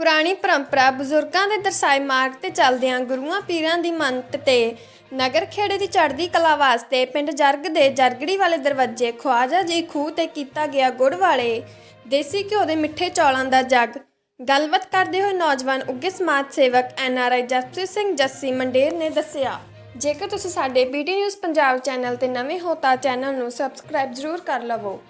ਪੁਰਾਣੀ ਪਰੰਪਰਾ ਬਜ਼ੁਰਗਾਂ ਦੇ ਦਰਸਾਏ ਮਾਰਗ ਤੇ ਚੱਲਦਿਆਂ ਗੁਰੂਆਂ ਪੀਰਾਂ ਦੀ ਮੰਤ ਤੇ ਨਗਰ ਖੇੜੇ ਦੀ ਚੜ੍ਹਦੀ ਕਲਾ ਵਾਸਤੇ ਪਿੰਡ ਜਰਗ ਦੇ ਜਰਗੜੀ ਵਾਲੇ ਦਰਵਾਜ਼ੇ ਖਵਾਜਾ ਜੀ ਖੂਹ ਤੇ ਕੀਤਾ ਗਿਆ ਗੁੜ ਵਾਲੇ ਦੇਸੀ ਘਿਓ ਦੇ ਮਿੱਠੇ ਚੌਲਾਂ ਦਾ ਜੱਗ। ਗੱਲਬਾਤ ਕਰਦੇ ਹੋਏ ਨੌਜਵਾਨ ਉੱਗੇ ਸਮਾਜ ਸੇਵਕ N R I Jaspreet Singh Jassi Mander ਨੇ ਦੱਸਿਆ, ਜੇਕਰ ਤੁਸੀਂ ਸਾਡੇ ਬੀਟੀ ਨਿਊਜ਼ ਪੰਜਾਬ ਚੈਨਲ ਤੇ ਨਵੇਂ ਹੋ ਤਾਂ ਚੈਨਲ ਨੂੰ ਸਬਸਕ੍ਰਾਈਬ ਜ਼ਰੂਰ ਕਰ ਲਵੋ।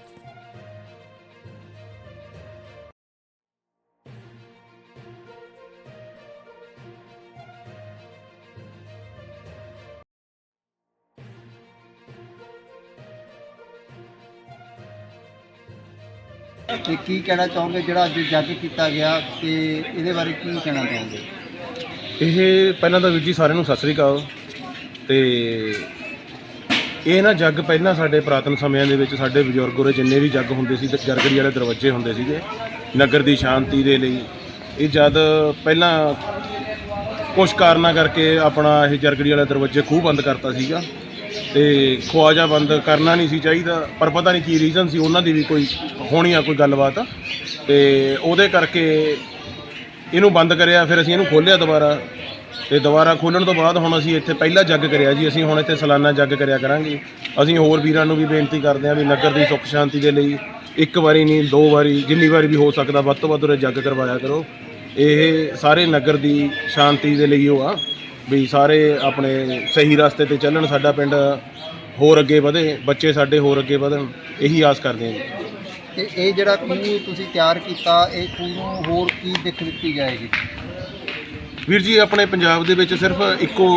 ਤੇ ਕੀ ਕਹਿਣਾ ਚਾਹੋਗੇ ਜਿਹੜਾ ਅੱਜ ਜੱਜ ਕੀਤਾ ਗਿਆ ਤੇ ਇਹਦੇ ਬਾਰੇ ਕੀ ਕਹਿਣਾ ਚਾਹੋਗੇ? ਇਹ ਪਹਿਲਾਂ ਤਾਂ ਵੀਰ ਜੀ ਸਾਰਿਆਂ ਨੂੰ ਸਤਿ ਸ੍ਰੀ ਅਕਾਲ। ਤੇ ਇਹ ਨਾ ਜੱਗ ਪਹਿਲਾਂ ਸਾਡੇ ਪੁਰਾਤਨ ਸਮਿਆਂ ਦੇ ਵਿੱਚ ਸਾਡੇ ਬਜ਼ੁਰਗ ਉਰੇ ਜਿੰਨੇ ਵੀ ਜੱਗ ਹੁੰਦੇ ਸੀ ਤੇ ਜਰਗੜੀ ਵਾਲੇ ਦਰਵਾਜ਼ੇ ਹੁੰਦੇ ਸੀਗੇ, ਨਗਰ ਦੀ ਸ਼ਾਂਤੀ ਦੇ ਲਈ। ਇਹ ਜਦ ਪਹਿਲਾਂ ਕੁਛ ਕਾਰਨਾਂ ਕਰਕੇ ਆਪਣਾ ਇਹ ਜਰਗੜੀ ਵਾਲੇ ਦਰਵਾਜ਼ੇ ਖੂਹ ਬੰਦ ਕਰਤਾ ਸੀਗਾ ਤੇ ਖਵਾਜਾ ਬੰਦ ਕਰਨਾ ਨਹੀਂ ਸੀ ਚਾਹੀਦਾ, ਪਰ ਪਤਾ ਨਹੀਂ ਕੀ ਰੀਜ਼ਨ ਸੀ, ਉਹਨਾਂ ਦੀ ਵੀ ਕੋਈ ਹੋਣੀ ਆ, ਕੋਈ ਗੱਲਬਾਤ। ਤੇ ਉਹਦੇ ਕਰਕੇ ਇਹਨੂੰ ਬੰਦ ਕਰਿਆ, ਫਿਰ ਅਸੀਂ ਇਹਨੂੰ ਖੋਲ੍ਹਿਆ ਦੁਬਾਰਾ। ਤੇ ਦੁਬਾਰਾ ਖੋਲ੍ਹਣ ਤੋਂ ਬਾਅਦ ਹੁਣ ਅਸੀਂ ਇੱਥੇ ਪਹਿਲਾ ਜੱਗ ਕਰਿਆ ਜੀ, ਅਸੀਂ ਹੁਣ ਇੱਥੇ ਸਾਲਾਨਾ ਜੱਗ ਕਰਿਆ ਕਰਾਂਗੇ। ਅਸੀਂ ਹੋਰ ਵੀਰਾਂ ਨੂੰ ਵੀ ਬੇਨਤੀ ਕਰਦੇ ਹਾਂ ਵੀ ਨਗਰ ਦੀ ਸੁੱਖ ਸ਼ਾਂਤੀ ਦੇ ਲਈ ਇੱਕ ਵਾਰੀ ਨਹੀਂ, ਦੋ ਵਾਰੀ, ਜਿੰਨੀ ਵਾਰੀ ਵੀ ਹੋ ਸਕਦਾ, ਵੱਧ ਤੋਂ ਵੱਧ ਉਰੇ ਜੱਗ ਕਰਵਾਇਆ ਕਰੋ। ਇਹ ਸਾਰੇ ਨਗਰ ਦੀ ਸ਼ਾਂਤੀ ਦੇ ਲਈ ਉਹ ਆ। ਵੀ ਸਾਰੇ ਆਪਣੇ ਸਹੀ ਰਸਤੇ ਤੇ ਚੱਲਣ ਸਾਡਾ ਪਿੰਡ ਹੋਰ ਅੱਗੇ ਵਧੇ ਬੱਚੇ ਸਾਡੇ ਹੋਰ ਅੱਗੇ ਵਧਣ ਇਹੀ ਆਸ ਕਰਦੇ ਹਾਂ ਜੀ। ਤੇ ਇਹ ਜਿਹੜਾ ਖੂਹ ਤੁਸੀਂ ਤਿਆਰ ਕੀਤਾ ਇਹ ਖੂਹ ਨੂੰ ਹੋਰ ਕੀ ਦਿੱਖ ਦਿੱਤੀ ਜਾਏਗੀ? ਵੀਰ ਜੀ ਆਪਣੇ ਪੰਜਾਬ ਦੇ ਵਿੱਚ ਸਿਰਫ ਇੱਕੋ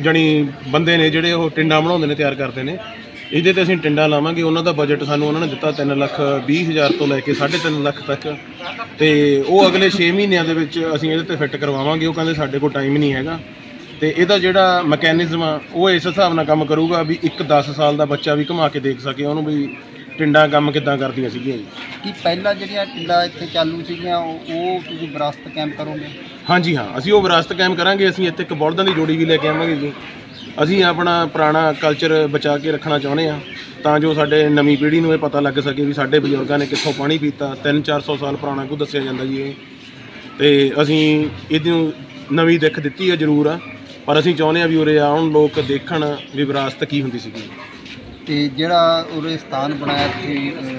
ਜਣੀ ਬੰਦੇ ਨੇ ਜਿਹੜੇ ਉਹ ਟਿੰਡਾ ਬਣਾਉਂਦੇ ਨੇ ਤਿਆਰ ਕਰਦੇ ਨੇ। ਇਹਦੇ ਤੇ ਅਸੀਂ ਟਿੰਡਾ ਲਾਵਾਂਗੇ। ਉਹਨਾਂ ਦਾ ਬਜਟ ਸਾਨੂੰ ਉਹਨਾਂ ਨੇ ਦਿੱਤਾ 3 ਲੱਖ 20 ਹਜ਼ਾਰ ਤੋਂ ਲੈ ਕੇ 3.5 ਲੱਖ ਤੱਕ। ਤੇ ਉਹ ਅਗਲੇ 6 ਮਹੀਨਿਆਂ ਦੇ ਵਿੱਚ ਅਸੀਂ ਇਹਦੇ ਤੇ ਫਿੱਟ ਕਰਵਾਵਾਂਗੇ। ਉਹ ਕਹਿੰਦੇ ਸਾਡੇ ਕੋਲ ਟਾਈਮ ਨਹੀਂ ਹੈਗਾ। ਤੇ ਇਹਦਾ ਜਿਹੜਾ ਮੈਕੈਨਿਜ਼ਮ ਆ ਉਹ ਇਸ ਹਿਸਾਬ ਨਾਲ ਕੰਮ ਕਰੂਗਾ ਵੀ ਇੱਕ 10 ਸਾਲ ਦਾ ਬੱਚਾ ਵੀ ਘੁਮਾ ਕੇ ਦੇਖ ਸਕੇ। ਉਹਨੂੰ ਵੀ ਟਿੰਡਾਂ ਕੰਮ ਕਿੱਦਾਂ ਕਰਦੀਆਂ ਸੀਗੀਆਂ ਜੀ। ਕੀ ਪਹਿਲਾਂ ਜਿਹੜੀਆਂ ਟਿੰਡਾ ਇੱਥੇ ਚਾਲੂ ਸੀਗੀਆਂ ਉਹ ਉਹ ਤੁਸੀਂ ਵਿਰਾਸਤ ਕੈਂਪ ਕਰੋਗੇ? ਹਾਂਜੀ ਹਾਂ ਅਸੀਂ ਉਹ ਵਿਰਾਸਤ ਕਾਇਮ ਕਰਾਂਗੇ। ਅਸੀਂ ਇੱਥੇ ਇੱਕ ਬਲਦਾਂ ਦੀ ਜੋੜੀ ਵੀ ਲੈ ਕੇ ਆਵਾਂਗੇ ਜੀ। ਅਸੀਂ ਆਪਣਾ ਪੁਰਾਣਾ ਕਲਚਰ ਬਚਾ ਕੇ ਰੱਖਣਾ ਚਾਹੁੰਦੇ ਆ ਤਾਂ ਜੋ ਸਾਡੇ ਨਵੀਂ ਪੀੜ੍ਹੀ ਨੂੰ ਇਹ ਪਤਾ ਲੱਗ ਸਕੇ ਵੀ ਸਾਡੇ ਬਜ਼ੁਰਗਾਂ ਨੇ ਕਿੱਥੋਂ ਪਾਣੀ ਪੀਤਾ 3-400 ਸਾਲ ਪੁਰਾਣਾ ਕੋ ਦੱਸਿਆ ਜਾਂਦਾ ਜੀ ਇਹ। ਤੇ ਅਸੀਂ ਇਹਨੂੰ ਨਵੀਂ ਦਿੱਖ ਦਿੱਤੀ ਹੈ ਜ਼ਰੂਰ ਆ ਪਰ ਅਸੀਂ ਚਾਹੁੰਦੇ ਆ ਵੀ ਉਰੇ ਆਉਣ ਲੋਕ ਦੇਖਣ ਵੀ ਵਿਰਾਸਤ ਕੀ ਹੁੰਦੀ ਸੀਗੀ। ਤੇ ਜਿਹੜਾ ਉਰੇ ਸਥਾਨ ਬਣਾਇਆ ਤੁਸੀਂ